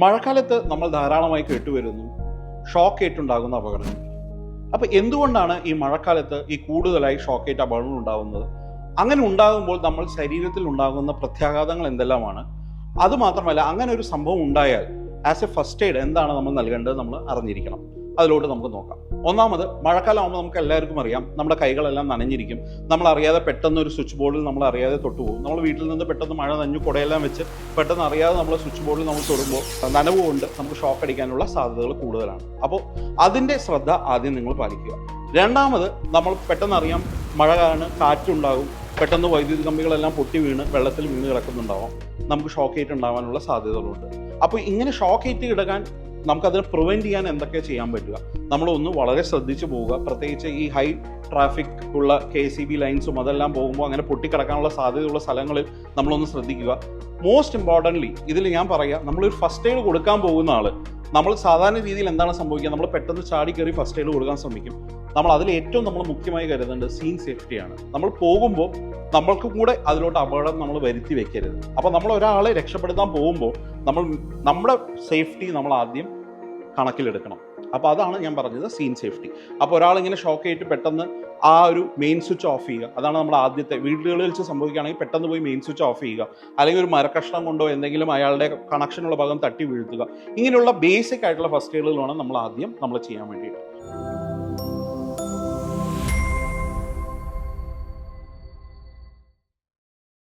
മഴക്കാലത്ത് നമ്മൾ ധാരാളമായി കേട്ടുവരുന്നു ഷോക്ക് ഏറ്റുണ്ടാകുന്ന അപകടങ്ങൾ. അപ്പൊ എന്തുകൊണ്ടാണ് ഈ മഴക്കാലത്ത് ഈ കൂടുതലായി ഷോക്ക് ഏറ്റ് അപകടങ്ങൾ ഉണ്ടാകുന്നത്? അങ്ങനെ ഉണ്ടാകുമ്പോൾ നമ്മൾ ശരീരത്തിൽ ഉണ്ടാകുന്ന പ്രത്യാഘാതങ്ങൾ എന്തെല്ലാമാണ്? അതുമാത്രമല്ല അങ്ങനെ ഒരു സംഭവം ഉണ്ടായാൽ ആസ് എ ഫസ്റ്റ് എയ്ഡ് എന്താണ് നമ്മൾ നൽകേണ്ടത് നമ്മൾ അറിഞ്ഞിരിക്കണം. അതിലോട്ട് നമുക്ക് നോക്കാം. ഒന്നാമത് മഴക്കാലം ആകുമ്പോൾ നമുക്ക് എല്ലാവർക്കും അറിയാം നമ്മുടെ കൈകളെല്ലാം നനഞ്ഞിരിക്കും. നമ്മൾ അറിയാതെ പെട്ടെന്ന് ഒരു സ്വിച്ച് ബോർഡിൽ നമ്മൾ അറിയാതെ തൊട്ടു പോകും. നമ്മൾ വീട്ടിൽ നിന്ന് പെട്ടെന്ന് മഴ നനഞ്ഞു കുടയെല്ലാം വെച്ച് പെട്ടെന്ന് അറിയാതെ നമ്മൾ സ്വിച്ച് ബോർഡിൽ നമ്മൾ തൊടുമ്പോൾ നനവ് കൊണ്ട് നമുക്ക് ഷോക്ക് അടിക്കാനുള്ള സാധ്യതകൾ കൂടുതലാണ്. അപ്പോൾ അതിന്റെ ശ്രദ്ധ ആദ്യം നിങ്ങൾ പാലിക്കുക. രണ്ടാമത് നമ്മൾ പെട്ടെന്ന് അറിയാം മഴ കാരണം കാറ്റുണ്ടാകും. പെട്ടെന്ന് വൈദ്യുതി കമ്പികളെല്ലാം പൊട്ടി വീണ് വെള്ളത്തിൽ വീണ് കിടക്കുന്നുണ്ടാവാം. നമുക്ക് ഷോക്ക് ഏറ്റ് ഉണ്ടാവാനുള്ള സാധ്യതകളുണ്ട്. അപ്പോൾ ഇങ്ങനെ ഷോക്ക് ഏറ്റ് കിടക്കാൻ നമുക്കതിനെ പ്രിവെന്റ് ചെയ്യാൻ എന്തൊക്കെ ചെയ്യാൻ പറ്റുക? നമ്മളൊന്ന് വളരെ ശ്രദ്ധിച്ചു പോവുക. പ്രത്യേകിച്ച് ഈ ഹൈ ട്രാഫിക് ഉള്ള കെ സി ബി ലൈൻസും അതെല്ലാം പോകുമ്പോൾ അങ്ങനെ പൊട്ടിക്കിടക്കാനുള്ള സാധ്യതയുള്ള സ്ഥലങ്ങളിൽ നമ്മളൊന്ന് ശ്രദ്ധിക്കുക. മോസ്റ്റ് ഇമ്പോർട്ടന്റ്ലി ഇതിൽ ഞാൻ പറയുക നമ്മളൊരു ഫസ്റ്റ് എയ്ഡ് കൊടുക്കാൻ പോകുന്ന ആൾ നമ്മൾ സാധാരണ രീതിയിൽ എന്താണ് സംഭവിക്കുക? നമ്മൾ പെട്ടെന്ന് ചാടി കയറി ഫസ്റ്റ് എയ്ഡ് കൊടുക്കാൻ ശ്രമിക്കും. നമ്മൾ അതിൽ ഏറ്റവും നമ്മൾ മുഖ്യമായി കരുതേണ്ടത് സീൻ സേഫ്റ്റിയാണ് നമ്മൾ പോകുമ്പോൾ നമ്മൾക്കും കൂടെ അതിലോട്ട് അപകടം നമ്മൾ വരുത്തി വെക്കരുത്. അപ്പോൾ നമ്മൾ ഒരാളെ രക്ഷപ്പെടുത്താൻ പോകുമ്പോൾ നമ്മൾ നമ്മുടെ സേഫ്റ്റി നമ്മൾ ആദ്യം കണക്കിലെടുക്കണം. അപ്പോൾ അതാണ് ഞാൻ പറഞ്ഞത് സീൻ സേഫ്റ്റി അപ്പോൾ ഒരാളിങ്ങനെ ഷോക്ക് ആയിട്ട് പെട്ടെന്ന് ആ ഒരു മെയിൻ സ്വിച്ച് ഓഫ് ചെയ്യുക. അതാണ് നമ്മൾ ആദ്യത്തെ വീടുകളിൽ വെച്ച് സംഭവിക്കുകയാണെങ്കിൽ പെട്ടെന്ന് പോയി മെയിൻ സ്വിച്ച് ഓഫ് ചെയ്യുക. അല്ലെങ്കിൽ ഒരു മരക്കഷ്ണം കൊണ്ടോ എന്തെങ്കിലും അയാളുടെ കണക്ഷനുള്ള ഭാഗം തട്ടി വീഴ്ത്തുക. ഇങ്ങനെയുള്ള ബേസിക് ആയിട്ടുള്ള ഫസ്റ്റ് എയ്ഡുകളാണ് നമ്മൾ ആദ്യം നമ്മൾ ചെയ്യാൻ വേണ്ടിയിട്ട്